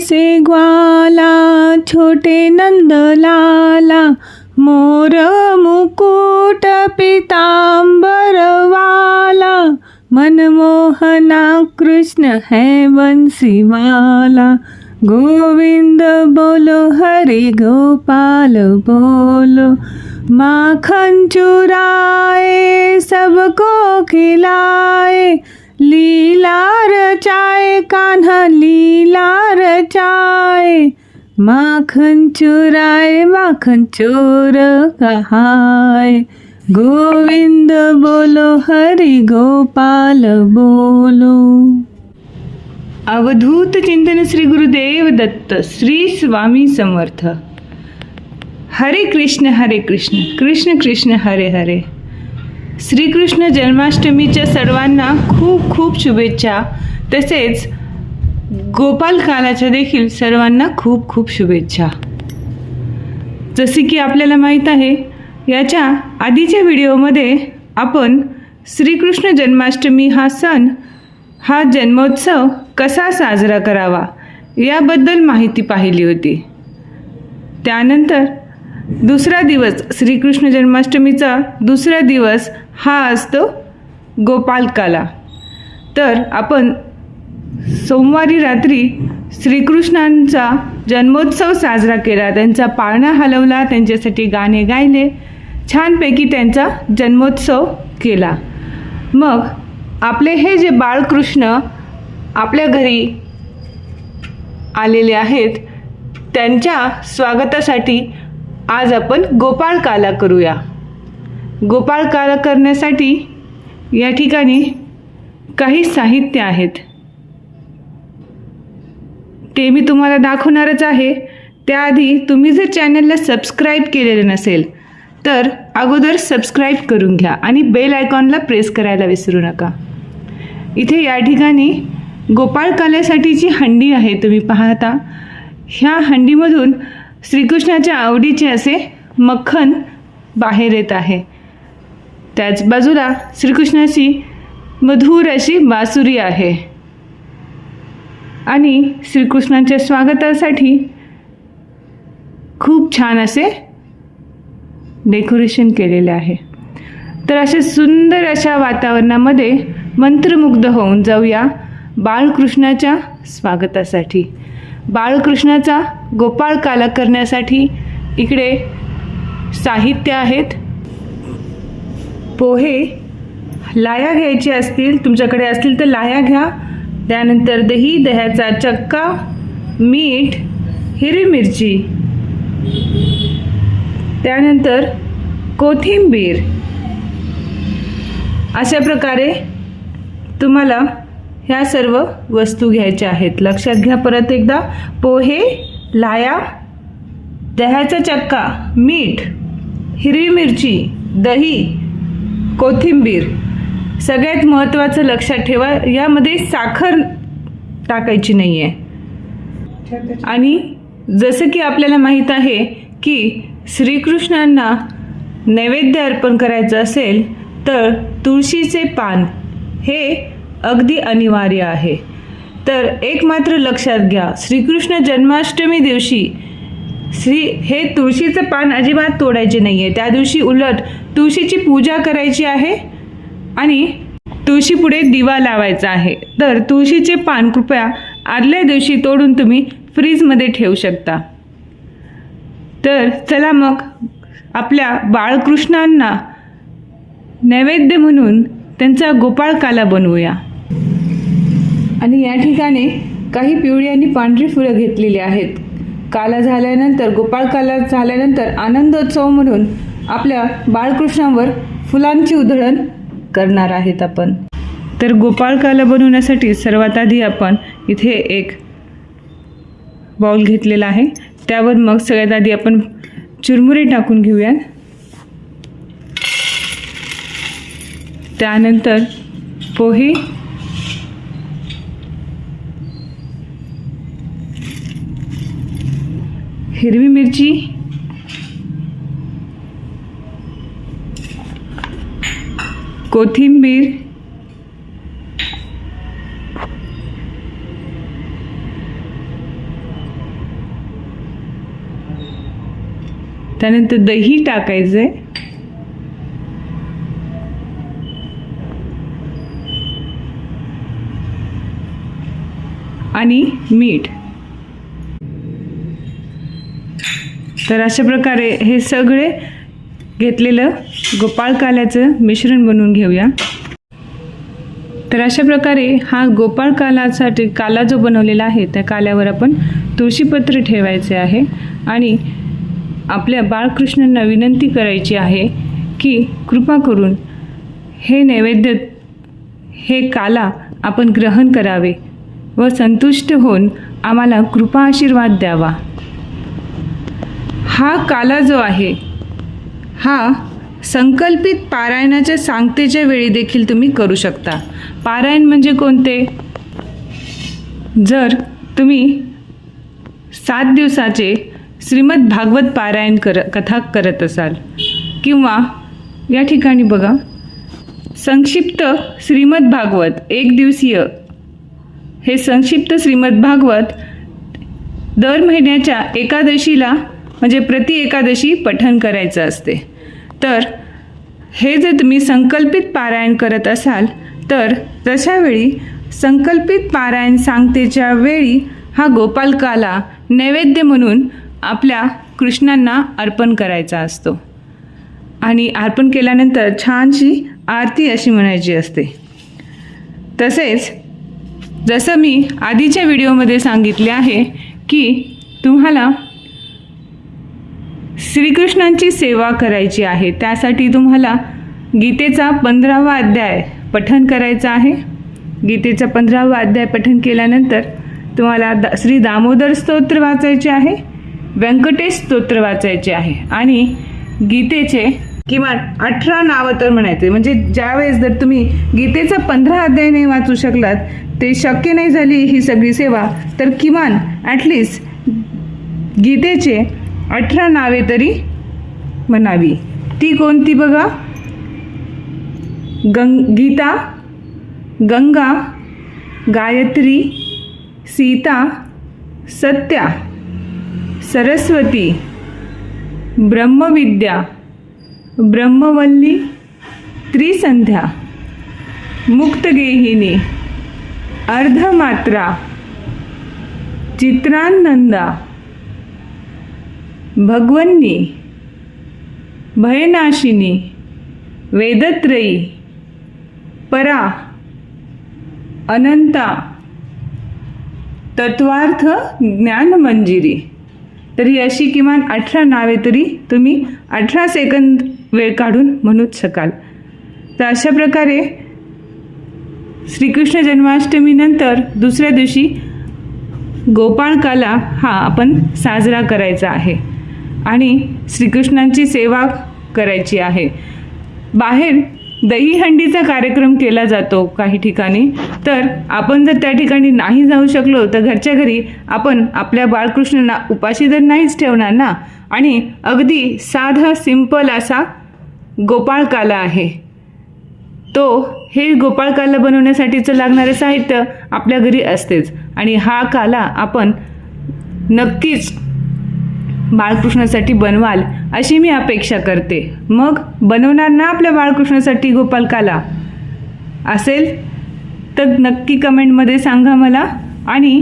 से ग्वाला छोटे नंदलाला मोर मुकुट पिताम्बरवाला मनमोहना कृष्ण है बंसी गोविंद बोलो हरि गोपाल बोलो माखन चुराए सबको खिलाए लीला रचाय कान्हा लीला रचाय माखन चुराय माखन चोर कहाय। गोविंद बोलो हरि गोपाल बोलो। अवधूत चिंतन श्री गुरुदेव दत्त श्री स्वामी समर्थ। हरे कृष्ण हरे कृष्ण कृष्ण कृष्ण हरे हरे। श्रीकृष्ण जन्माष्टमीच्या सर्वांना खूप खूप शुभेच्छा. तसेच गोपाल कालाच्या देखील सर्वांना खूप खूप शुभेच्छा. जसे की आपल्याला माहीत आहे याच्या आधीच्या व्हिडिओमध्ये आपण श्रीकृष्ण जन्माष्टमी हा सण हा जन्मोत्सव कसा साजरा करावा याबद्दल माहिती पाहिली होती. त्यानंतर दुसरा दिवस श्रीकृष्ण जन्माष्टमीचा दुसरा दिवस हा असतो गोपालकाला. तर आपण सोमवारी रात्री श्रीकृष्णांचा जन्मोत्सव साजरा केला त्यांचा पाळणा हलवला त्यांच्यासाठी गाणे गायले छानपैकी त्यांचा जन्मोत्सव केला. मग आपले हे जे बाळकृष्ण आपल्या घरी आलेले आहेत त्यांच्या स्वागतासाठी आज आपण गोपाळ काला करूया. गोपाळ काला करण्यासाठी या ठिकाणी काही साहित्य आहेत. ते मी तुम्हाला दाखवणारच आहे. त्याआधी तुम्ही जर चॅनलला सबस्क्राईब केलेलं नसेल तर अगोदर सबस्क्राईब करून घ्या आणि बेल आयकॉनला प्रेस करायला विसरू नका. इथे या ठिकाणी गोपाळ काल्यासाठीची हंडी आहे तुम्ही पाहता. ह्या हंडीमधून श्रीकृष्णाच्या आवडीचे असे मक्खन बाहेर येत आहे. त्याच बाजूला श्रीकृष्णाची मधुर अशी बासुरी आहे. आणि श्रीकृष्णाच्या स्वागतासाठी खूप छान असे डेकोरेशन केलेले आहे. तर अशा सुंदर अशा वातावरणामध्ये मंत्रमुग्ध होऊन जाऊया बाळकृष्णाच्या स्वागतासाठी. बाळकृष्णाचा गोपाळ काला करण्यासाठी इकडे साहित्य आहेत. पोहे लाया घ्यायचे असतील तुमच्याकडे असतील तर लाया घ्या. त्यानंतर दही दह्याचा चक्का मीठ हिरवी मिरची. त्यानंतर कोथिंबीर. अशा प्रकारे तुम्हाला ह्या सर्व वस्तू घ्यायच्या आहेत. लक्षात घ्या परत एकदा. पोहे लाया दह्याचा चक्का मीठ हिरवी मिरची दही कोथिंबीर सगळ्यात महत्त्वाचं लक्षात ठेवा यामध्ये साखर टाकायची नाही आहे आणि जसं की आपल्याला माहीत आहे की श्रीकृष्णांना नैवेद्य अर्पण करायचं असेल तर तुळशीचे पान हे अगदी अनिवार्य आहे. तर एक मात्र लक्षात घ्या श्रीकृष्ण जन्माष्टमी दिवशी श्री हे तुळशीचं पान अजिबात तोडायचे नाही आहे त्या दिवशी उलट तुळशीची पूजा करायची आहे आणि तुळशीपुढे दिवा लावायचा आहे. तर तुळशीचे पान कृपया आदल्या दिवशी तोडून तुम्ही फ्रीजमध्ये ठेवू शकता. तर चला मग आपल्या बाळकृष्णांना नैवेद्य म्हणून त्यांचा गोपाळकाला बनवूया. आणि या ठिकाणी काही पिवळी आणि पांढरी फुलं घेतलेली आहेत. काला झाल्यानंतर गोपाळ काला झाल्यानंतर आनंदोत्सव म्हणून आपल्या बाळकृष्णावर फुलांची उधळण करणार आहेत आपण. तर गोपाळ काला बनवण्यासाठी सर्वात आधी आपण इथे एक बाउल घेतलेला आहे. त्यावर मग सगळ्यात आधी आपण चुरमुरे टाकून घेऊया त्यानंतर पोहे हिरवी मिरची. कोथिंबीर. त्यानंतर दही टाकायचं आहे आणि मीठ. तर अशा प्रकारे हे सगळे घेतलेलं गोपाळ काल्याचं मिश्रण बनवून घेऊया. तर अशा प्रकारे हा गोपाळ कालासाठी काला जो बनवलेला आहे त्या काल्यावर आपण तुळशीपत्र ठेवायचे आहे आणि आपल्या बाळकृष्णांना विनंती करायची आहे की कृपा करून हे नैवेद्य हे काला आपण ग्रहण करावे व संतुष्ट होऊन आम्हाला कृपा आशीर्वाद द्यावा. हा काला जो आहे हा संकल्पित पारायणाच्या सांगतेच्या वेळी देखील तुम्ही करू शकता. पारायण म्हणजे कोणते? जर तुम्ही सात दिवसाचे श्रीमद भागवत पारायण कर कथा करत असाल किंवा या ठिकाणी बघा संक्षिप्त श्रीमद भागवत एक दिवसीय. हे संक्षिप्त श्रीमद भागवत दर महिन्याच्या एकादशीला म्हणजे प्रति एकादशी पठण करायचं असते. तर हे जर तुम्ही संकल्पित पारायण करत असाल तर तशावेळी संकल्पित पारायण सांगतेच्या वेळी हा गोपालकाला नैवेद्य म्हणून आपल्या कृष्णांना अर्पण करायचा असतो. आणि अर्पण केल्यानंतर छानशी आरती अशी म्हणायची असते. तसेच जसं मी आधीच्या व्हिडिओमध्ये सांगितले आहे की तुम्हाला श्रीकृष्णांची सेवा करायची आहे. त्यासाठी तुम्हाला गीतेचा पंधरावा अध्याय पठन करायचा आहे. गीतेचा पंधरावा अध्याय पठन केल्यानंतर तुम्हाला दा श्री दामोदर स्तोत्र वाचायचे आहे व्यंकटेश स्तोत्र वाचायचे आहे आणि गीतेचे किमान अठरा नावं तर म्हणायचे. म्हणजे ज्यावेळेस जर तुम्ही गीतेचा पंधरा अध्याय नाही वाचू शकलात ते शक्य नाही झाली ही सगळी सेवा तर किमान ॲटलिस्ट गीतेचे अठरा नावे तरी म्हणावी. ती कोणती बघा? गंग गीता गंगा गायत्री सीता सत्या सरस्वती ब्रह्मविद्या ब्रह्मवल्ली त्रिसंध्या मुक्तगेहिनी अर्धमात्रा चित्रानंदा भगवन्नी भयनाशिनी वेदत्रयी परा अनंता तत्वार्थ ज्ञानमंजिरी. तर ही अशी किमान अठरा नावे तरी तुम्ही अठरा सेकंद वेळ काढून म्हणूच शकाल. तर अशा प्रकारे श्रीकृष्ण जन्माष्टमीनंतर दुसऱ्या दिवशी गोपाळकाला हा आपण साजरा करायचा आहे. आणि श्रीकृष्णांची सेवा करायची आहे. बाहेर दहीहंडीचा कार्यक्रम केला जातो काही ठिकाणी. तर आपण जर त्या ठिकाणी नाही जाऊ शकलो तर घरच्या घरी आपण आपल्या बाळकृष्णांना उपाशी तर नाहीच ठेवणार ना? आणि अगदी साधा सिंपल असा गोपाळकाला आहे. तो हे गोपाळकाला बनवण्यासाठीचं लागणारं साहित्य आपल्या घरी असतेच. आणि हा काला आपण नक्कीच बाळकृष्णासाठी बनवाल अशी मी अपेक्षा करते. मग बनवणार ना आपल्या बाळकृष्णासाठी गोपालकाला? असेल? तर नक्की कमेंटमध्ये सांगा मला आणि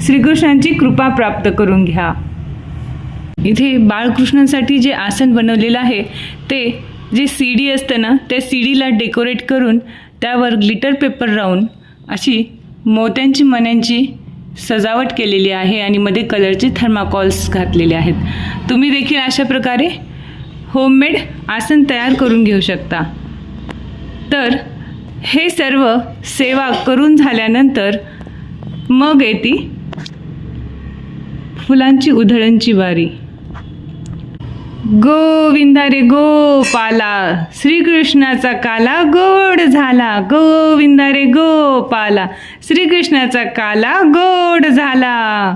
श्रीकृष्णांची कृपा प्राप्त करून घ्या. इथे बाळकृष्णांसाठी जे आसन बनवलेलं आहे ते जे सी डी असतं ना त्या सी डीला डेकोरेट करून त्यावर ग्लिटर पेपर राहून अशी मोत्यांची मण्यांची सजावट केलेली आहे आणि मध्ये कलरचे थर्माकॉल्स घातलेले आहेत. तुम्ही देखील अशा प्रकारे होममेड आसन तयार करून घेऊ शकता. तर हे सर्व सेवा करून झाल्यानंतर मग येते फुलांची उधळणची वारी. गोविंदा रे गोपाला श्रीकृष्णाचा काला गोड झाला. गोविंदा रे गोपाला श्रीकृष्णाचा काला गोड झाला.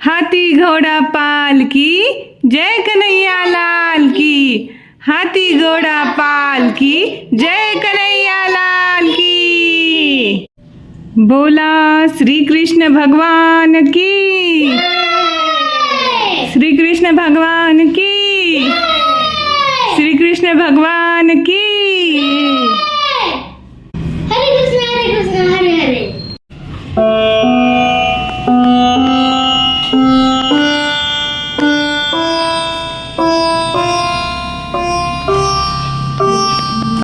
हाती घोडा पालकी जय कन्हैया लाल की. हाती घोडा पालकी जय कन्हैया लाल की. बोला श्रीकृष्ण भगवान की. श्री कृष्ण भगवान की. भगवान